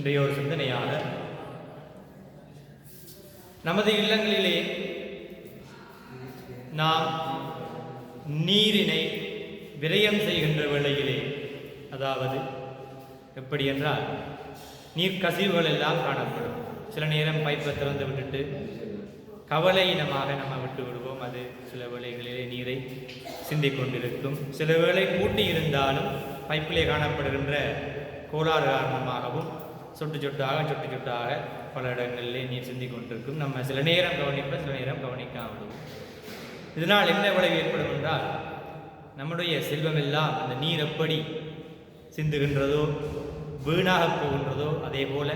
இன்றைய ஒரு சிந்தனையாக. நமது இல்லங்களிலே நாம் நீரினை விரயம் செய்கின்ற வேளையிலே அதாவது எப்படி என்றால் நீர் கசிவுகள் எல்லாம் காணப்படும். சில நேரம் பைப்பை திறந்து விட்டுட்டு கவலையினமாக நம்ம விட்டு விடுவோம். அது சில வேளைகளிலே நீரை சிந்திக்கொண்டிருக்கும். சில வேளை கூட்டி இருந்தாலும் பைப்பிலே காணப்படுகின்ற கோளாறு காரணமாகவும் சொட்டு சொட்டாக சொட்டு சொட்டாக பல இடங்களிலே நீர் சிந்தி கொண்டிருக்கும் நம்ம சில நேரம் கவனிப்போம் சில நேரம் கவனிக்காம இதனால் என்ன விளைவு ஏற்படும் என்றால் நம்முடைய செல்வம் எல்லாம் அந்த நீர் எப்படி சிந்துகின்றதோ வீணாக போகின்றதோ அதே போல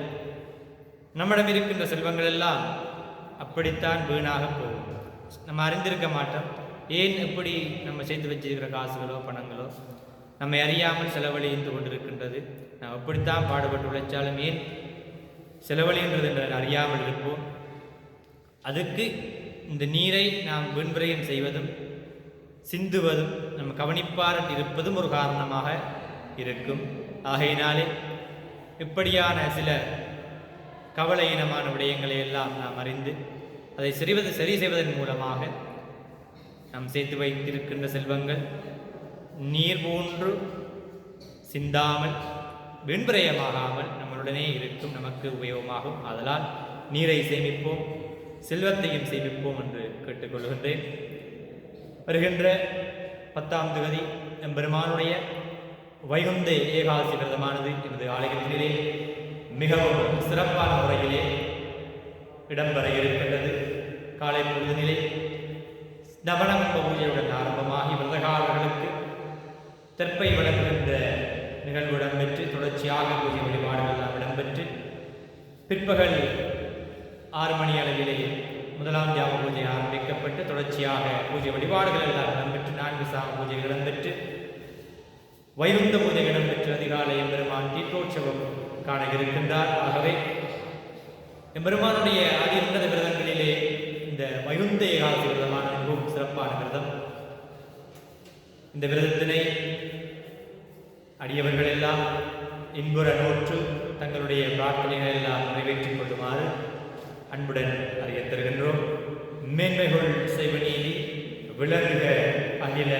நம்மிடம் இருக்கின்ற செல்வங்கள் எல்லாம் அப்படித்தான் வீணாக போகும். நம்ம அறிந்திருக்க மாட்டோம். ஏன் எப்படி நம்ம சேர்த்து வச்சிருக்கிற காசுகளோ பணங்களோ நம்மை அறியாமல் செலவழிந்து கொண்டிருக்கின்றது. நாம் எப்படித்தான் பாடுபட்டு உழைச்சாலும் ஏன் செலவழிகின்றது என்று அறியாமல் இருப்போம். அதுக்கு இந்த நீரை நாம் வீண்விரயம் செய்வதும் சிந்துவதும் நம்ம கவனிப்பார் இருப்பதும் ஒரு காரணமாக இருக்கும். ஆகையினாலே இப்படியான சில கவலையினமான விடயங்களை எல்லாம் நாம் அறிந்து அதை சரிவது சரி செய்வதன் மூலமாக நாம் சேர்த்து வைத்திருக்கின்ற செல்வங்கள் நீர் போன்று சிந்தாமல் வெண்பிரயமாகாமல் நம்மளுடனே இருக்கும் நமக்கு உபயோகமாகும். அதனால் நீரை சேமிப்போம் செல்வத்தையும் சேமிப்போம் என்று கேட்டுக்கொள்கின்றேன். வருகின்ற பத்தாம் தேதி எம்பெருமானுடைய வைகுந்த ஏகாதசி விரதமானது எனது ஆலயத்திலே மிகவும் சிறப்பான முறையிலே இடம்பெற இருக்கின்றது. காலை பொழுது நிலை நவனம் பூஜையுடன் ஆரம்பமாகி விரதகாரர்களுக்கு தெற்பை வழங்குகின்ற நிகழ்வு இடம்பெற்று தொடர்ச்சியாக பூஜை வழிபாடுகள் எல்லாம் இடம்பெற்று பிற்பகல் ஆறு மணி அளவிலே முதலாம் தியாக பூஜை ஆரம்பிக்கப்பட்டு தொடர்ச்சியாக பூஜை வழிபாடுகள் எல்லாம் இடம்பெற்று நான்கு சாம பூஜை இடம்பெற்று வைகுந்த பூஜை இடம்பெற்று அதிகாலை எம்பெருமான் தீர்த்தோற்சவம் காண இருக்கின்றார். ஆகவே எம்பெருமானுடைய ஆதி உன்னத விரதங்களிலே இந்த வைகுந்த ஏகாதசி விரதமான மிகவும் சிறப்பான விரதம். இந்த விரதத்தினை அடியவர்களெல்லாம் இன்புற நோற்று தங்களுடைய பிரார்த்தனைகள் எல்லாம் நிறைவேற்றிக் கொள்ளுமாறு அன்புடன் அறிய தருகின்றோம் மேன்மைகள் செய்வ நீதி விளங்குக அகில